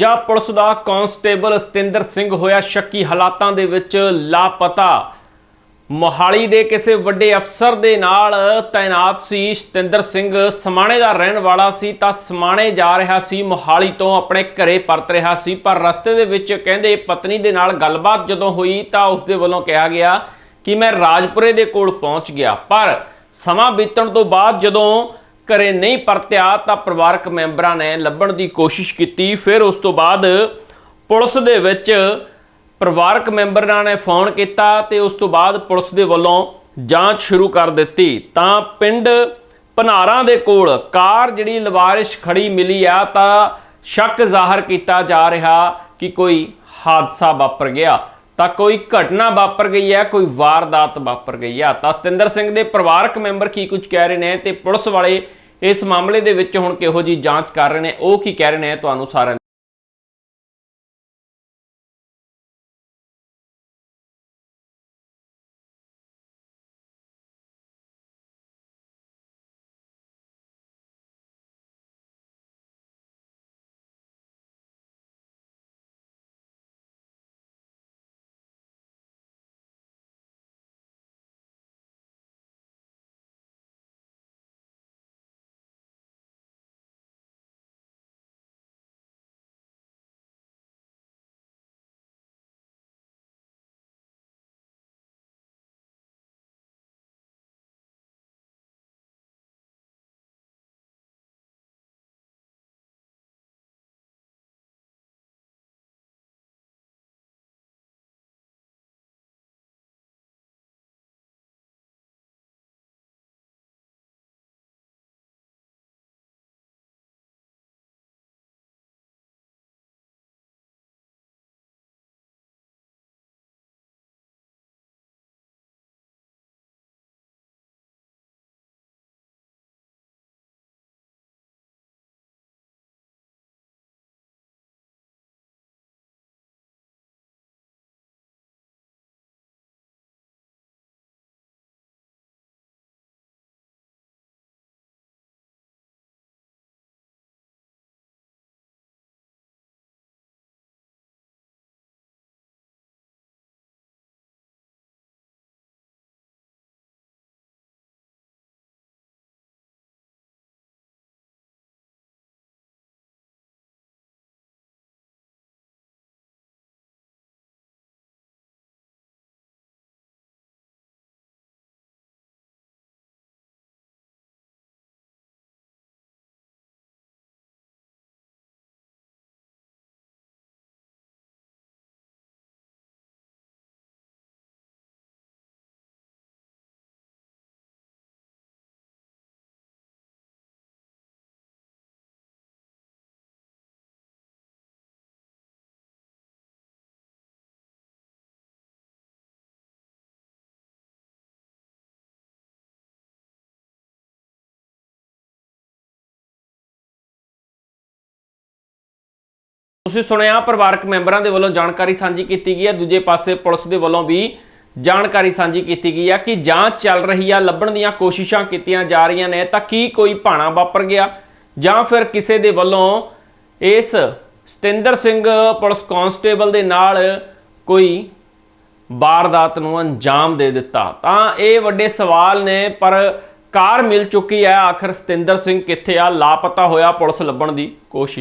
ਜਾਂ ਪੁਲਿਸ ਦਾ ਕਾਂਸਟੇਬਲ ਸਤਿੰਦਰ ਸਿੰਘ ਹੋਇਆ ਸ਼ੱਕੀ ਹਾਲਾਤਾਂ ਦੇ ਵਿੱਚ ਲਾਪਤਾ। ਮੋਹਾਲੀ ਦੇ ਕਿਸੇ ਵੱਡੇ ਅਫਸਰ ਦੇ ਨਾਲ ਤਾਇਨਾਤ ਸੀ ਸਤਿੰਦਰ ਸਿੰਘ। ਸਮਾਣੇ ਦਾ ਰਹਿਣ ਵਾਲਾ ਸੀ ਤਾਂ ਸਮਾਣੇ ਜਾ ਰਿਹਾ ਸੀ। ਮੋਹਾਲੀ ਤੋਂ ਆਪਣੇ ਘਰੇ ਪਰਤ ਰਿਹਾ ਸੀ। ਪਰ ਰਸਤੇ ਦੇ ਵਿੱਚ ਕਹਿੰਦੇ ਪਤਨੀ ਦੇ ਨਾਲ ਗੱਲਬਾਤ ਜਦੋਂ ਹੋਈ ਤਾਂ ਉਸ ਦੇ ਵੱਲੋਂ ਕਿਹਾ ਗਿਆ ਕਿ ਮੈਂ ਰਾਜਪੁਰੇ ਦੇ ਕੋਲ ਪਹੁੰਚ ਗਿਆ। ਪਰ ਸਮਾਂ ਬੀਤਣ ਤੋਂ ਬਾਅਦ ਜਦੋਂ ਘਰੇ ਨਹੀਂ ਪਰਤਿਆ ਤਾਂ ਪਰਿਵਾਰਕ ਮੈਂਬਰਾਂ ਨੇ ਲੱਭਣ ਦੀ ਕੋਸ਼ਿਸ਼ ਕੀਤੀ। ਫਿਰ ਉਸ ਤੋਂ ਬਾਅਦ ਪੁਲਿਸ ਦੇ ਵਿੱਚ ਪਰਿਵਾਰਕ ਮੈਂਬਰਾਂ ਨੇ ਫੋਨ ਕੀਤਾ ਤੇ ਉਸ ਤੋਂ ਬਾਅਦ ਪੁਲਿਸ ਦੇ ਵੱਲੋਂ ਜਾਂਚ ਸ਼ੁਰੂ ਕਰ ਦਿੱਤੀ। ਤਾਂ ਪਿੰਡ ਪਨਾਰਾਂ ਦੇ ਕੋਲ ਕਾਰ ਜਿਹੜੀ ਲਵਾਰਿਸ਼ ਖੜੀ ਮਿਲੀ ਆ ਤਾਂ ਸ਼ੱਕ ਜ਼ਾਹਰ ਕੀਤਾ ਜਾ ਰਿਹਾ ਕਿ ਕੋਈ ਹਾਦਸਾ ਵਾਪਰ ਗਿਆ। ਤਾਂ ਕੋਈ ਘਟਨਾ ਵਾਪਰ ਗਈ ਹੈ, ਕੋਈ ਵਾਰਦਾਤ ਵਾਪਰ ਗਈ ਹੈ। ਤਾਂ ਸਤਿੰਦਰ ਸਿੰਘ ਦੇ ਪਰਿਵਾਰਕ ਮੈਂਬਰ ਕੀ ਕੁਝ ਕਹਿ ਰਹੇ ਨੇ ਤੇ ਪੁਲਿਸ ਵਾਲੇ ਇਸ ਮਾਮਲੇ ਦੇ ਵਿੱਚ ਹੁਣ ਕਿਹੋ ਜੀ ਜਾਂਚ ਕਰ ਰਹੇ ਨੇ, ਉਹ ਕੀ ਕਹਿ ਰਹੇ ਨੇ, ਤੁਹਾਨੂੰ ਸਾਰਿਆਂ ਤੁਸੀਂ ਸੁਣਿਆ, ਪਰਿਵਾਰਕ ਮੈਂਬਰਾਂ ਦੇ ਵੱਲੋਂ ਜਾਣਕਾਰੀ ਸਾਂਝੀ ਕੀਤੀ ਗਈ ਹੈ। ਦੂਜੇ ਪਾਸੇ ਪੁਲਿਸ ਦੇ ਵੱਲੋਂ ਵੀ ਜਾਣਕਾਰੀ ਸਾਂਝੀ ਕੀਤੀ ਗਈ ਹੈ ਕਿ ਜਾਂਚ ਚੱਲ ਰਹੀ ਹੈ ਲੱਭਣ ਦੀਆਂ ਕੋਸ਼ਿਸ਼ਾਂ ਕੀਤੀਆਂ ਜਾ ਰਹੀਆਂ ਨੇ, ਤਾਂ ਕੀ ਕੋਈ ਭਾਣਾ ਵਾਪਰ ਗਿਆ? ਜਾਂ ਫਿਰ ਕਿਸੇ ਦੇ ਵੱਲੋਂ ਇਸ ਸਤਿੰਦਰ ਸਿੰਘ ਪੁਲਿਸ ਕਾਂਸਟੇਬਲ ਦੇ ਨਾਲ ਕੋਈ ਵਾਰਦਾਤ ਨੂੰ ਅੰਜਾਮ ਦੇ ਦਿੱਤਾ? ਤਾਂ ਇਹ ਵੱਡੇ ਸਵਾਲ ਨੇ, ਪਰ ਕਾਰ ਮਿਲ ਚੁੱਕੀ ਹੈ। ਆਖਰ ਸਤਿੰਦਰ ਸਿੰਘ ਕਿੱਥੇ ਆ? ਲਾਪਤਾ ਹੋਇਆ ਪੁਲਿਸ ਲੱਭਣ ਦੀ ਕੋਸ਼ਿਸ਼।